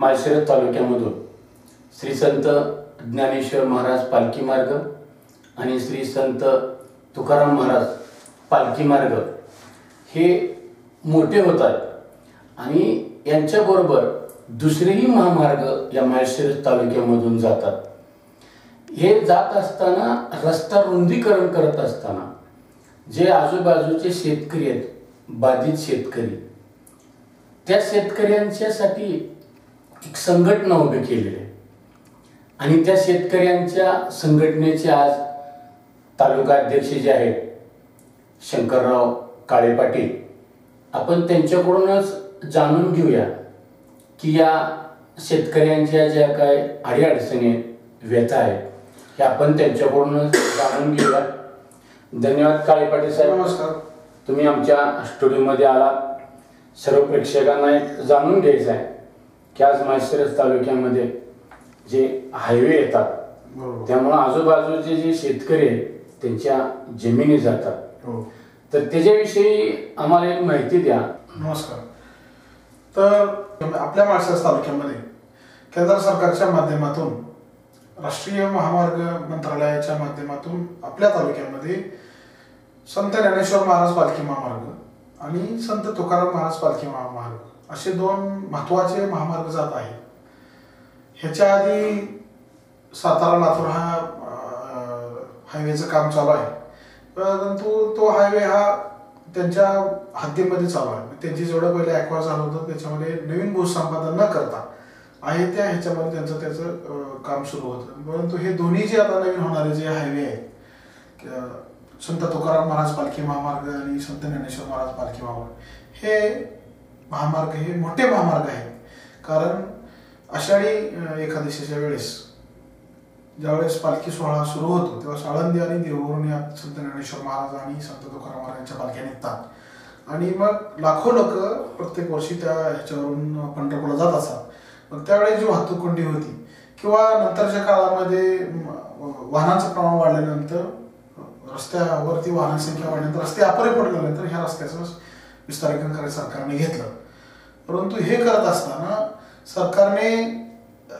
माळशिरस तालुक्यामधून श्री संत ज्ञानेश्वर महाराज पालखी मार्ग आणि श्री संत तुकाराम महाराज पालखी मार्ग हे मोठे होतात आणि यांच्याबरोबर दुसरेही महामार्ग या माळशिरस तालुक्यामधून जातात. हे जात असताना रस्ता रुंदीकरण करत असताना जे आजूबाजूचे शेतकरी आहेत बाधित शेतकरी त्या शेतकऱ्यांच्यासाठी संघटना उभी केलेली आहे आणि त्या शेतकऱ्यांच्या संघटनेचे आज तालुका अध्यक्ष जे आहेत शंकरराव काळे पाटील आपण त्यांच्याकडूनच जाणून घेऊया की या शेतकऱ्यांच्या ज्या काय अडीअडचणी व्यथा आहेत हे आपण त्यांच्याकडूनच जाणून घेऊया. धन्यवाद काळे पाटील साहेब. नमस्कार. तुम्ही आमच्या स्टुडिओमध्ये आला सर्व प्रेक्षकांना एक जाणून घ्यायचं आहे. की आज माळशिरस तालुक्यामध्ये जे हायवे येतात त्यामुळं आजूबाजूचे जे शेतकरी आहेत त्यांच्या जमिनी जातात. हो. तर त्याच्याविषयी आम्हाला एक माहिती द्या. नमस्कार. तर आपल्या माळशिरस तालुक्यामध्ये केंद्र सरकारच्या माध्यमातून राष्ट्रीय महामार्ग मंत्रालयाच्या माध्यमातून आपल्या तालुक्यामध्ये संत ज्ञानेश्वर महाराज पालखी महामार्ग आणि संत तुकाराम महाराज पालखी महामार्ग असे दोन महत्त्वाचे महामार्ग जात आहेत. ह्याच्या आधी सातारा लातूर हा हायवेचं काम चालू आहे. परंतु तो हायवे हा त्यांच्या हद्दीमध्ये चालू आहे. त्यांची जेवढं पहिले ॲक्वा झालं होतं त्याच्यामध्ये नवीन भूसंपादन न करता आहे त्या ह्याच्यामध्ये त्यांचं त्याचं काम सुरू होतं. परंतु हे दोन्ही जे आता नवीन होणारे जे हायवे आहेत संत तुकाराम महाराज पालखी महामार्ग आणि संत ज्ञानेश्वर महाराज पालखी महामार्ग हे महामार्ग हे मोठे महामार्ग आहेत. कारण आषाढी एकादशीच्या वेळेस ज्यावेळेस पालखी सोहळा सुरू होतो तेव्हा साळंदी आणि देहूवरून या संत ज्ञानेश्वर महाराज आणि संत तुकाराम महाराजांच्या पालख्या निघतात. आणि मग लाखो लोक प्रत्येक वर्षी त्या ह्याच्यावरून पंढरपूरला जात असतात. मग त्यावेळेस जी वाहतूक कोंडी होती किंवा नंतरच्या काळामध्ये वाहनांचं प्रमाण वाढल्यानंतर रस्त्यावरती वाहनांची संख्या वाढल्यानंतर रस्ते अपरे पडल्यानंतर ह्या रस्त्याचं विस्तारीकरण करायचं सरकारने घेतलं. परंतु हे करत असताना सरकारने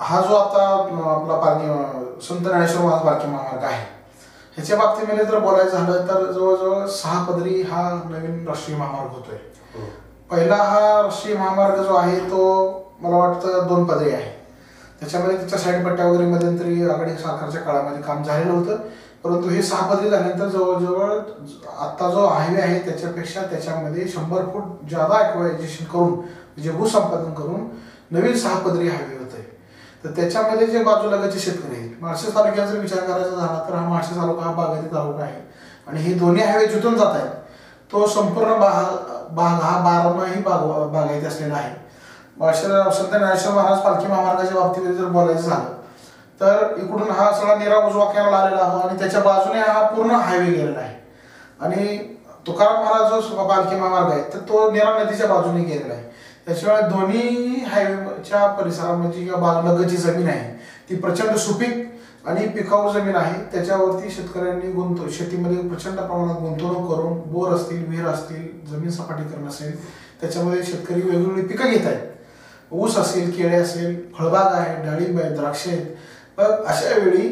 हा जो आता आपला पालखी संत ज्ञानेश्वर महाराज पालखी महामार्ग आहे ह्याच्या बाबतीमध्ये जर बोलायचं झालं तर जवळजवळ सहा पदरी हा नवीन राष्ट्रीय महामार्ग होतोय. पहिला हा राष्ट्रीय महामार्ग जो आहे तो मला वाटतं दोन पदरी आहे. त्याच्यामध्ये त्याच्या साईड पट्ट्या वगैरे मध्यंतरी आघाडी सरकारच्या काळामध्ये काम झालेलं होतं. परंतु हे सहापदरी झाल्यानंतर जवळजवळ आता जो हायवे आहे त्याच्यापेक्षा त्याच्यामध्ये शंभर फूट जादा ॲक्वायझेशन करून म्हणजे भूसंपादन करून नवीन सहापदरी हायवे होत. आहे तर त्याच्यामध्ये जे बाजूलागाचे शेतकरी आहेत माळशेज तालुक्याचा जर विचार करायचा झाला तर हा माळशेज तालुका हा बागायती तालुका आहे. आणि हे दोन्ही हायवे जिथून जात आहेत तो संपूर्ण भाग भाग हा बारामाही बाग बागायती असलेला आहे. माळशेज संत ज्ञानेश्वर महाराज पालखी महामार्गाच्या बाबतीमध्ये जर बोलायचं झालं तर इकडून हा सगळा निरा उजवा कॅनल आलेला आहे आणि त्याच्या बाजूने हा पूर्ण हायवे गेलेला आहे. आणि तुकाराम महाराज जो पालखी महामार्ग आहे तर तो निरा नदीच्या बाजूने गेलेला आहे. त्याशिवाय दोन्ही हायवेच्या परिसरामध्ये किंवा बाजूलगतची जमीन आहे ती प्रचंड सुपीक आणि पिकाऊ जमीन आहे. त्याच्यावरती शेतकऱ्यांनी गुंतव शेतीमध्ये प्रचंड प्रमाणात गुंतवणूक करून बोर असतील विहीर असतील जमीन सपाटीकरण असेल त्याच्यामध्ये शेतकरी वेगवेगळी पिकं घेत आहेत. ऊस असेल केळे असेल फळबाग आहे डाळिंब आहे द्राक्ष आहेत. मग अशा वेळी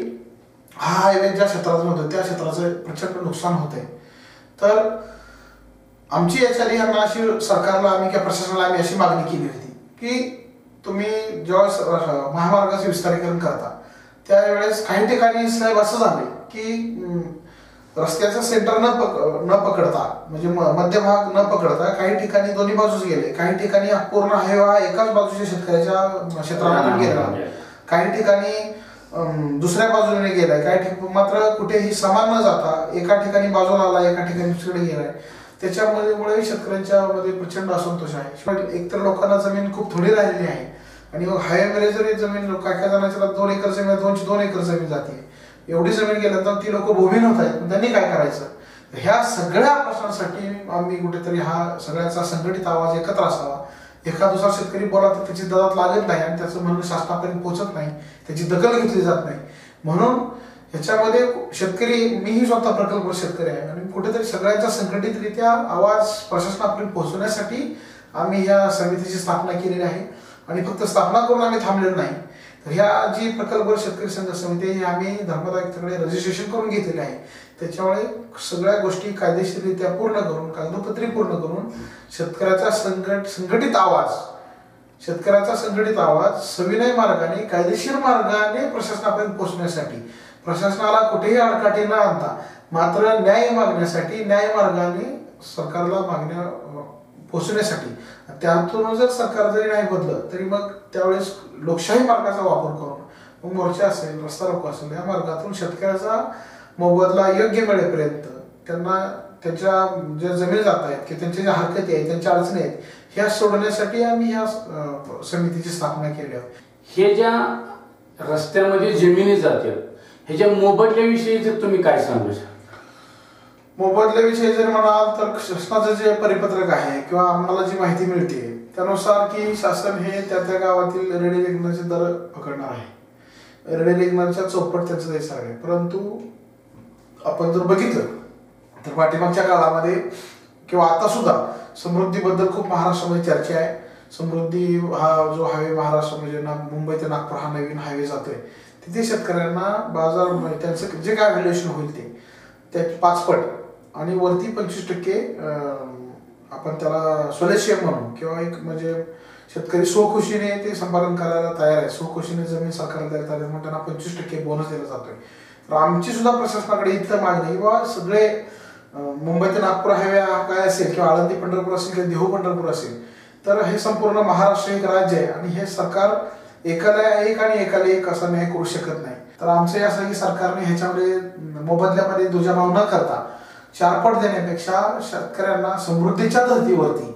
हा हायवे ज्या क्षेत्रातून होतो त्या क्षेत्राचं प्रचंड नुकसान होत आहे तर आमची याच्याने यांना अशी सरकारला आम्ही किंवा प्रशासनाला आम्ही अशी मागणी केली होती की तुम्ही जेव्हा महामार्गाचे विस्तारीकरण करता त्यावेळेस काही ठिकाणी साहेब असं झाले की रस्त्याचं सेंटर न पक न पकडता म्हणजे मध्यभाग न पकडता काही ठिकाणी दोन्ही बाजूस गेले. काही ठिकाणी पूर्ण हायवे एकाच बाजूच्या शेतकऱ्याच्या क्षेत्रामधून गेला. काही ठिकाणी दुसऱ्या बाजूने गेलाय. काय ठिकाणी मात्र कुठेही समान न जाता एका ठिकाणी बाजूला आला एका ठिकाणी दुसरीकडे गेलाय. त्याच्यामध्ये मुळे शेतकऱ्यांच्या मध्ये प्रचंड असंतोष आहे. पण एकतर लोकांना जमीन खूप थोडी राहिलेली आहे. आणि मग हायवेमध्ये जरी जमीन लोक काय काय जणांच्या दोन एकर जमीन दोनशे दोन एकर जमीन जाते. एवढी जमीन गेल्यानंतर ती लोक भूमीन होत आहेत त्यांनी काय करायचं? ह्या सगळ्या प्रश्नांसाठी आम्ही कुठेतरी हा सगळ्याचा संघटित आवाज एकत्र असावा. एका दुसरा शेतकरी बोला तर त्याची दरात लागत नाही आणि त्याचं म्हणणं शासनापर्यंत पोहोचत नाही. त्याची दखल घेतली जात नाही. म्हणून ह्याच्यामध्ये शेतकरी मीही स्वतः प्रकल्प शेतकरी आहे. आणि कुठेतरी सगळ्यांचा संघटितरित्या आवाज प्रशासनापर्यंत पोहोचवण्यासाठी आम्ही या समितीची स्थापना केलेली आहे. आणि फक्त स्थापना करून आम्ही थांबलेलो नाही. तर ह्या जी प्रकल्प शेतकरी संघ समिती आहे, आम्ही धर्मदायकडे रजिस्ट्रेशन करून घेतलेले आहे. त्याच्यामुळे सगळ्या गोष्टी कायदेशीररित्या पूर्ण करून कागदोपत्री पूर्ण करून शेतकऱ्याचा संघट संघटित आवाज शेतकऱ्याचा संघटित आवाज सविनय मार्गाने कायदेशीर मार्गाने प्रशासनापर्यंत पोहोचण्यासाठी प्रशासनाला कुठेही अडकाठी न आणता मात्र न्याय मागण्यासाठी न्याय मार्गाने सरकारला मागण्या पोचण्यासाठी त्यातून जर सरकार जरी नाही बदललं तरी मग त्यावेळेस लोकशाही मार्गाचा वापर करून मग मोर्चा असेल रस्ता रोको असेल या मार्गातून शेतकऱ्याचा मोबदला योग्य मिळेपर्यंत त्यांना त्यांच्या ज्या जमीन जात आहेत किंवा त्यांच्या ज्या हरकती आहेत त्यांच्या अडचणी आहेत ह्या सोडवण्यासाठी आम्ही ह्या समितीची स्थापना केली आहे. हे ज्या रस्त्यामध्ये जमिनी जातात ह्याच्या मोबदल्याविषयी जर तुम्ही काय सांगू शकता मोबदल्याविषयी जर म्हणाल तर शासनाचं जे परिपत्रक आहे किंवा आम्हाला जी माहिती मिळते त्यानुसार की शासन हे त्या त्या गावातील रेडी लेखनाचे दर पकडणार आहे. रेडी लेखनाच्या चौपट त्याचं द्यायचं आहे परंतु आपण जर बघितलं तर पाठीमागच्या काळामध्ये किंवा आता सुद्धा समृद्धीबद्दल खूप महाराष्ट्रामध्ये चर्चा आहे. समृद्धी हा जो हायवे महाराष्ट्र म्हणजे ना मुंबई ते नागपूर हा नवीन हायवे जातोय. तिथे शेतकऱ्यांना बाजार म्हणजे त्यांचं जे काय व्हॅल्युएशन होईल ते त्या पाचपट आणि वरती पंचवीस टक्के आपण त्याला स्वदेशीय म्हणू किंवा एक म्हणजे शेतकरी स्वखुशीने ते संपादन करायला तयार आहे. स्वखुशीने जमीन सरकारला द्यायला तयार म्हणून त्यांना पंचवीस टक्के बोनस दिला जातोय. तर आमची सुद्धा प्रशासनाकडे इथलं मागणी आहे. किंवा सगळे मुंबई ते नागपूर हायवे काय असेल किंवा आळंदी पंढरपूर असेल किंवा देहू पंढरपूर असेल तर हे संपूर्ण महाराष्ट्र एक राज्य आहे आणि हे सरकार एकाला एक आणि एकाला एक असा न्याय करू शकत नाही. तर आमचं हे असं की सरकारने ह्याच्यामध्ये मोबदल्यामध्ये दुजाभाव न करता चारपट देण्यापेक्षा शेतकऱ्यांना समृद्धीच्या धर्तीवरती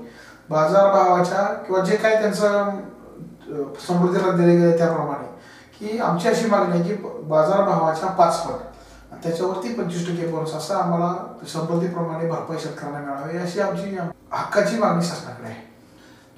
बाजारभावाच्या किंवा जे काही त्यांचं समृद्धीला दिले गेले त्याप्रमाणे की आमची अशी मागणी आहे की बाजारभावाच्या पाचपट आणि त्याच्यावरती पंचवीस टक्के बोनस असं आम्हाला समृद्धीप्रमाणे भरपाई शेतकऱ्यांना मिळावी अशी आमची हक्काची मागणी शासनाकडे आहे.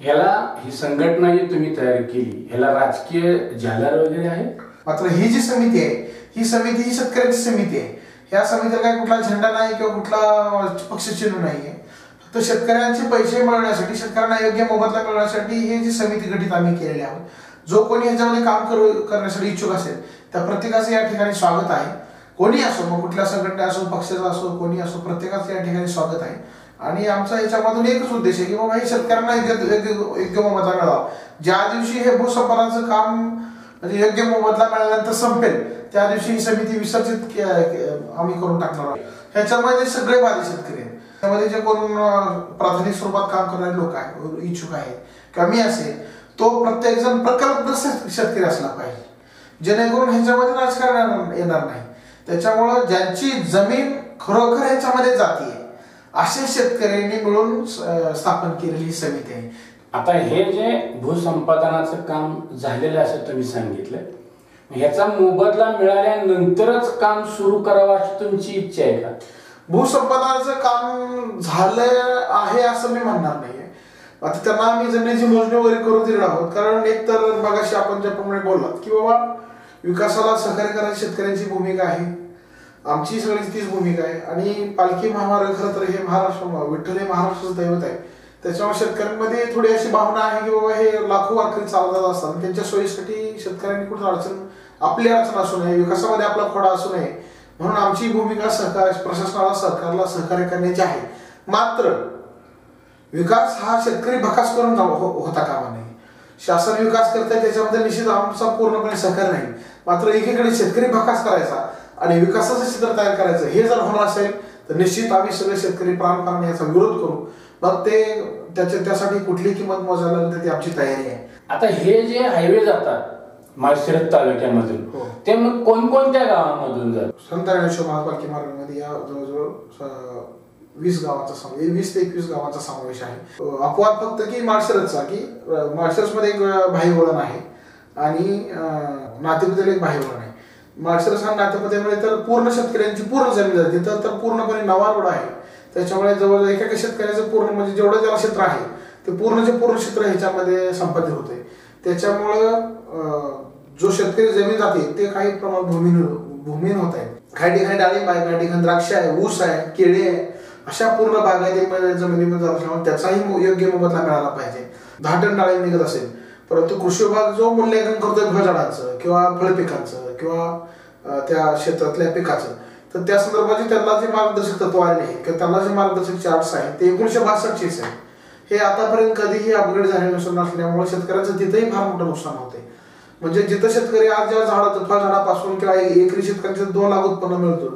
ह्याला ही संघटना जी तुम्ही तयार केली ह्याला राजकीय झालर वगैरे आहे? मात्र ही जी समिती आहे ही समिती ही शेतकऱ्यांची समिती आहे. ह्या समितीला काही कुठला झेंडा नाही किंवा कुठला पक्षचिन्ह नाही आहे फक्त शेतकऱ्यांचे पैसे मिळवण्यासाठी शेतकऱ्यांना योग्य मोबदला मिळवण्यासाठी ही जी समिती गठीत आम्ही केलेली आहोत. जो कोणी याच्यामध्ये काम करू करण्यासाठी इच्छुक असेल त्या प्रत्येकाचं या ठिकाणी स्वागत आहे. कोणी असो मग कुठल्या संघटना असो पक्षाचा असो कोणी असो प्रत्येकाचं या ठिकाणी स्वागत आहे. आणि आमचा याच्यामधून एकच उद्देश आहे की बाबा हे शेतकऱ्यांना योग्य योग्य मोबदला मिळावा. ज्या दिवशी हे भूसंपादनाचं काम म्हणजे योग्य मोबदला मिळाल्यानंतर संपेल त्या दिवशी ही समिती विसर्जित आम्ही करून टाकणार आहोत. ह्याच्यामध्ये सगळे बाधित शेतकरी आहेत त्यामध्ये जे कोण प्राथमिक स्वरूपात काम करणारे लोक आहेत इच्छुक आहेत किंवा मी असेल तो प्रत्येक जण प्रकल्पग्रस्त शेतकरी असला पाहिजे. जेणेकरून ह्याच्यामध्ये राजकारण येणार- नाही. त्याच्यामुळं ज्यांची जमीन खरोखर ह्याच्यामध्ये जाते असे शेतकऱ्यांनी मिळून स्थापन केलेली ही समिती आहे. आता हे जे भूसंपादनाचं काम झालेलं असं तुम्ही सांगितलं ह्याचा मोबदला मिळाल्यानंतरच काम सुरू करावं अशी तुमची इच्छा आहे का? भूसंपादनाचं काम झालं आहे असं मी म्हणणार नाहीये. आता त्यांना आम्ही जमिनीची मोजणी वगैरे करू दिली आहोत. कारण एक तर बघाशी आपण ज्याप्रमाणे बोललात की बाबा विकासाला सहकार्य करायची शेतकऱ्यांची भूमिका आहे. आमची सगळी तीच भूमिका आहे. आणि पालखी महामार्ग खरं तर हे महाराष्ट्र विठ्ठल हे महाराष्ट्राचं दैवत आहे. त्याच्यामुळे शेतकऱ्यांमध्ये थोडी अशी भावना आहे की बाबा हे लाखो वारकरी चालतात असतात आणि त्यांच्या सोयीसाठी शेतकऱ्यांनी कुठं अडचण आपली अडचण असू नये विकासामध्ये आपला खोडा असू नये. म्हणून आमची भूमिका सहकार प्रशासनाला सरकारला सहकार्य करण्याची आहे. मात्र विकास हा शेतकरी भकास करून हो- होता कामा नये. शासन विकास करताय त्याच्यामध्ये निश्चित आमचा पूर्णपणे सहकार नाही. मात्र एकीकडे शेतकरी भकास करायचा आणि विकासाचं चित्र तयार करायचं हे जर होणार असेल तर निश्चित आम्ही सगळे शेतकरी प्राणपणाने याचा विरोध करू. मग ते त्याच्या त्यासाठी कुठली किंमत मोजायला ती आमची तयारी आहे. आता हे जे हायवे जातात माळशिरस तालुक्यामधून हो. ते मग कोणकोणत्या गावामधून जातात? संत ज्ञानेश्वर महापालिके मार्गामध्ये या जवळजवळ वीस गावांचा समावेश वीस ते एकवीस गावांचा समावेश आहे. अपवाद फक्त की माळशिरसचा की माळशिरसमध्ये एक भाई वळण आहे आणि नातेपुतेला एक भाई वळण आहे. माळशिरस आणि नातेपुतेमध्ये तर पूर्ण शेतकऱ्यांची पूर्ण जमीन जाते तर तर पूर्णपणे नवा रोड आहे. त्याच्यामुळे जवळ एका एका शेतकऱ्याचं पूर्ण म्हणजे जेवढं ज्याला क्षेत्र आहे ते पूर्णचे पूर्ण क्षेत्र ह्याच्यामध्ये संपादित होते. त्याच्यामुळं अं, जो शेतकरी जमीन जाते ते काही प्रमाणात भूमीन भूमीन होत आहे. काही ठिकाणी डाळिंब आहे काही ठिकाणी द्राक्ष आहे ऊस आहे केळी आहे अशा पूर्ण बागायतीमध्ये जमिनीमध्ये जात असल्यामुळे त्याचाही योग्य मोबदला मिळाला पाहिजे. दहा टन डाळिंब निघत असेल परंतु कृषी विभाग जो मूल्यांकन करतोय फळझाडांचं किंवा फळपिकांचं किंवा त्या क्षेत्रातल्या पिकाचं तर त्या संदर्भात त्यांना जे मार्गदर्शक तत्व आले आहेत किंवा त्यांना जे मार्गदर्शक चार्ट्स आहेत ते एकोणीशे बासष्टचेच आहे हे आतापर्यंत कधीही अपग्रेड झाले नसून नसल्यामुळे शेतकऱ्यांचं तिथेही फार मोठं नुकसान होते म्हणजे जिथं शेतकरी आज ज्या झाडाचं फळझाडापासून किंवा एकरी शेतकऱ्यांचे दोन लाख उत्पन्न मिळतो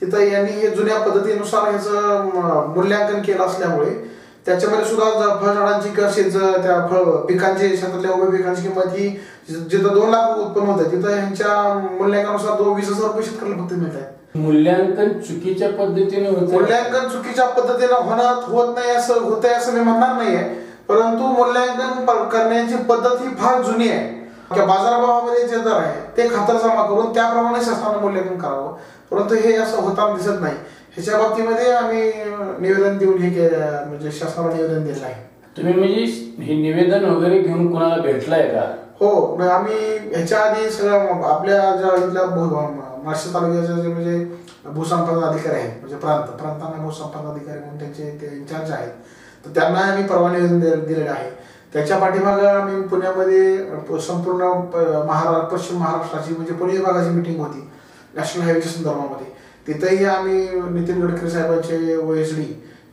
तिथं यांनी हे जुन्या पद्धतीनुसार ह्याचं मूल्यांकन केलं असल्यामुळे त्याच्यामध्ये सुद्धा फळझाडांची शेत त्या फळ पिकांची शेतातल्या उभ्या पिकांची किंमत ही जिथं दोन लाख उत्पन्न होतं तिथं ह्यांच्या मूल्यांकनानुसार दोन वीस हजार रुपये शेतकऱ्याला फक्त मिळत आहेत. मूल्यांकन चुकीच्या पद्धतीने होत मूल्यांकन चुकीच्या पद्धतीने होणं होत नाही असं होत आहे असं मी म्हणणार नाहीये. परंतु मूल्यांकन करण्याची पद्धत ही फार जुनी आहे. किंवा बाजारभावामध्ये जे दर आहे ते खातरजमा करून त्याप्रमाणे शासनानं मूल्यांकन करावं. परंतु हे असं होताना दिसत नाही. ह्याच्या बाबतीमध्ये आम्ही निवेदन देऊन हे के- म्हणजे शासनाला निवेदन दिलं आहे. तुम्ही म्हणजे हे निवेदन वगैरे घेऊन कोणाला भेटलाय का? हो मग आम्ही ह्याच्या आधी सगळ्या आपल्या ज्या इथल्या मार्शल तालुक्याचे जे म्हणजे भूसंपादन अधिकारी आहेत म्हणजे प्रांत प्रांतांना भूसंपादन अधिकारी म्हणून त्यांचे ते इन्चार्ज आहेत. तर त्यांना आम्ही परवा निवेदन दिलेलं आहे. त्याच्या पाठीमागं आम्ही पुण्यामध्ये संपूर्ण महाराष्ट्र पश्चिम महाराष्ट्राची म्हणजे पुणे विभागाची मिटिंग होती नॅशनल हायवेच्या संदर्भामध्ये. तिथेही आम्ही नितीन गडकरी साहेबांचे ओ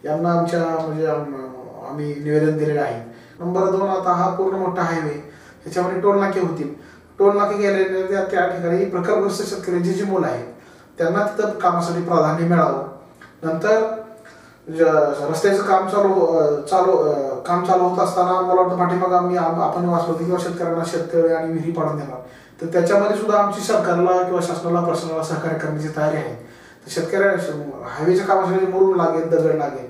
यांना आमच्या म्हणजे आम्ही निवेदन दिलेलं आहे. नंबर दोन आता हा पूर्ण मोठा हायवे ह्याच्यामध्ये टोलनाके होतील. टोलनाके गेलेले त्या ठिकाणी प्रकरग्रस्त शेतकऱ्यांची जी मुलं आहेत त्यांना तिथं कामासाठी प्राधान्य मिळावं. नंतर रस्त्याचं काम चालू चालू काम चालू होत असताना मला वाटतं पाठीमागं आम्ही आम- आपण वाचलो किंवा शेतकऱ्यांना शेतकरी आणि विहिरी पाडून देणार. तर त्याच्यामध्ये सुद्धा आमची सरकारला किंवा शासनाला प्रशासनाला सहकार्य करण्याची तयारी आहे. शेतकऱ्या हायवेच्या कामासाठी मुरुम लागेल दगड लागेल.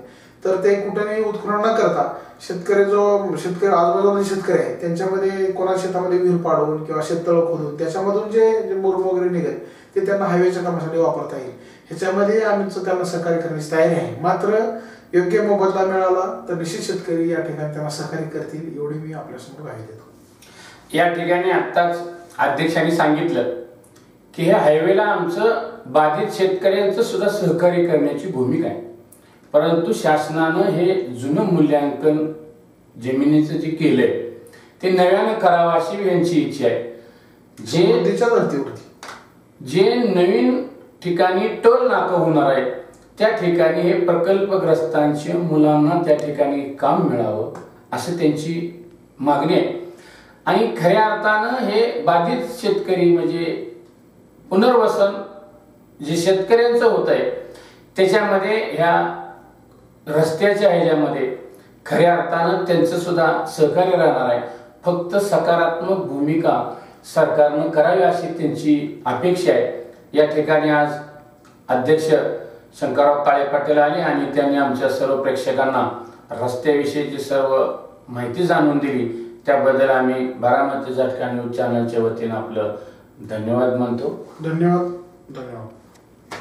तर ते कुठेही उत्खनन न करता शेतकरी जो शेतकरी आजूबाजूला शेतकरी आहे त्यांच्यामध्ये कोणा शेतामध्ये विहीर पाडून किंवा शेततळ खोदून त्याच्यामधून जे जे मुरुम वगैरे निघेल ते त्यांना हायवेच्या कामासाठी वापरता येईल. ह्याच्यामध्ये आमचं त्यांना सहकार्य करण्याची तयारी आहे. मात्र योग्य मोबदला मिळाला तर निश्चित शेतकरी या ठिकाणी त्यांना सहकार्य करतील एवढी मी आपल्यासमोर माहिती देतो. या ठिकाणी आत्ताच अध्यक्षांनी सांगितलं की हे हायवेला आमचं बाधित शेतकऱ्यांचं सुद्धा सहकार्य करण्याची भूमिका आहे. परंतु शासनानं हे जुनं मूल्यांकन जमिनीचं जे केलंय ते नव्यानं करावं अशी यांची इच्छा आहे. जे जे नवीन ठिकाणी टोल नाकं होणार आहे त्या ठिकाणी हे प्रकल्पग्रस्तांच्या मुलांना त्या ठिकाणी काम मिळावं असं त्यांची मागणी आहे. आणि खऱ्या अर्थानं हे बाधित शेतकरी म्हणजे पुनर्वसन जे शेतकऱ्यांचं होत आहे त्याच्यामध्ये ह्या रस्त्याच्या ह्याच्यामध्ये खऱ्या अर्थानं त्यांचं सुद्धा सहकार्य राहणार आहे. फक्त सकारात्मक भूमिका सरकारनं करावी अशी त्यांची अपेक्षा आहे. या ठिकाणी आज अध्यक्ष शंकरराव काळे पाटील आले आणि त्यांनी आमच्या सर्व प्रेक्षकांना रस्त्याविषयीची सर्व माहिती जाणून दिली त्याबद्दल आम्ही बारामतीच्या ठिकाणी न्यूज चॅनलच्या वतीनं आपलं धन्यवाद मानतो. धन्यवाद. धन्यवाद.